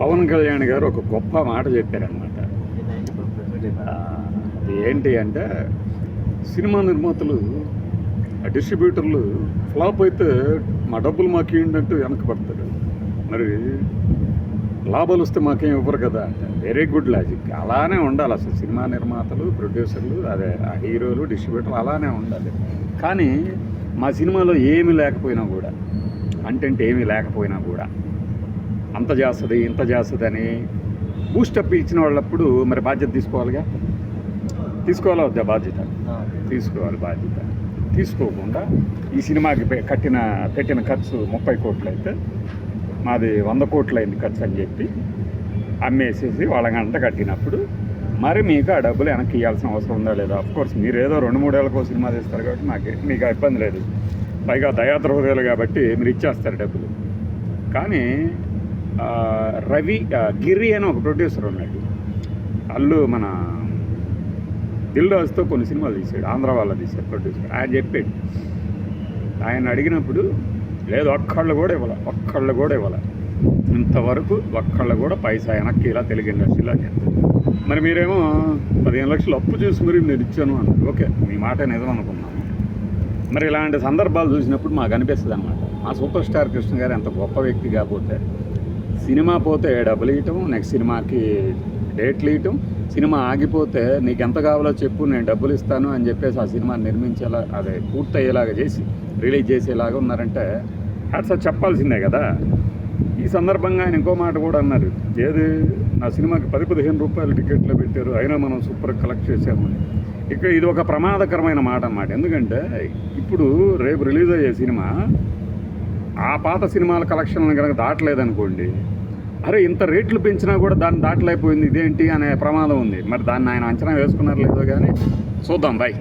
పవన్ కళ్యాణ్ గారు ఒక గొప్ప మాట చెప్పారనమాట అది ఏంటి అంటే సినిమా నిర్మాతలు ఆ డిస్ట్రిబ్యూటర్లు ఫ్లాప్ అయితే మా డబ్బులు మాకు ఏంటంటూ వెనకబడతారు. మరి లాభాలు వస్తే మాకేం ఇవ్వరు కదా వెరీ గుడ్ లాజిక్ అలానే ఉండాలి అసలు సినిమా నిర్మాతలు ప్రొడ్యూసర్లు అదే ఆ హీరోలు డిస్ట్రిబ్యూటర్లు అలానే ఉండాలి. కానీ మా సినిమాలో ఏమి లేకపోయినా కూడా కంటెంట్ ఏమీ లేకపోయినా కూడా అంత చేస్తుంది ఇంత చేస్తుంది అని బూస్టప్ ఇచ్చిన వాళ్ళప్పుడు మరి బాధ్యత తీసుకోవాలిగా? తీసుకోవాలా వద్దా బాధ్యత? తీసుకోవాలి బాధ్యత. తీసుకోకుండా ఈ సినిమాకి కట్టిన పెట్టిన ఖర్చు ముప్పై కోట్లు అయితే మాది వంద కోట్లు అయింది ఖర్చు అని చెప్పి అమ్మేసేసి వాళ్ళకంట కట్టినప్పుడు మరి మీకు ఆ డబ్బులు వెనక్కి ఇవ్వాల్సిన అవసరం ఉందా లేదా? కోర్స్ మీరు ఏదో రెండు మూడేళ్ళకో సినిమా తీస్తారు కాబట్టి మాకు మీకు ఇబ్బంది లేదు. పైగా దయాద్రోహులు కాబట్టి మీరు ఇచ్చేస్తారు డబ్బులు. కానీ రవి గిరి అని ఒక ప్రొడ్యూసర్ ఉన్నాడు. అల్లు మన దిల్ రాజుతో కొన్ని సినిమాలు తీసాడు ఆంధ్ర వాళ్ళ తీశాడు ప్రొడ్యూసర్ ఆయన చెప్పాడు. ఆయన అడిగినప్పుడు లేదు ఒక్కళ్ళు కూడా ఇవ్వాల ఒక్కళ్ళు కూడా ఇవ్వాల. ఇంతవరకు ఒక్కళ్ళు కూడా పైసా వెనక్కి ఇలా తెలుగు ఇండస్ట్రీలో మరి మీరేమో పదిహేను లక్షలు అప్పు చూసి మరి నేను ఇచ్చాను అన్నారు. ఓకే మీ మాట నిజం అనుకున్నాను. మరి ఇలాంటి సందర్భాలు చూసినప్పుడు మాకు అనిపిస్తుంది అనమాట మా సూపర్ స్టార్ కృష్ణ గారు ఎంత గొప్ప వ్యక్తి కాకపోతే సినిమా పోతే డబ్బులు ఇవ్వటం నెక్స్ట్ సినిమాకి డేట్లు ఇవ్వటం సినిమా ఆగిపోతే నీకు ఎంత కావాలో చెప్పు నేను డబ్బులు ఇస్తాను అని చెప్పేసి ఆ సినిమా నిర్మించేలా అదే పూర్తయ్యేలాగా చేసి రిలీజ్ చేసేలాగా ఉన్నారంటే హ్యాట్స్ చెప్పాల్సిందే కదా. ఈ సందర్భంగా ఆయన ఇంకో మాట కూడా అన్నారు. ఏది? నా సినిమాకి పది పదిహేను రూపాయలు టికెట్లు పెట్టారు అయినా మనం సూపర్ కలెక్ట్ చేసామని ఇక్కడ ఇది ఒక ప్రమాదకరమైన మాట అన్నమాట. ఎందుకంటే ఇప్పుడు రేపు రిలీజ్ అయ్యే సినిమా ఆ పాత సినిమాల కలెక్షన్లను కనుక దాటలేదనుకోండి అరే ఇంత రేట్లు పెంచినా కూడా దాన్ని దాటలేకపోయింది ఇదేంటి అనే ప్రమాదం ఉంది. మరి దాన్ని ఆయన అంచనా వేసుకున్నారు లేదో కానీ చూద్దాం బాయ్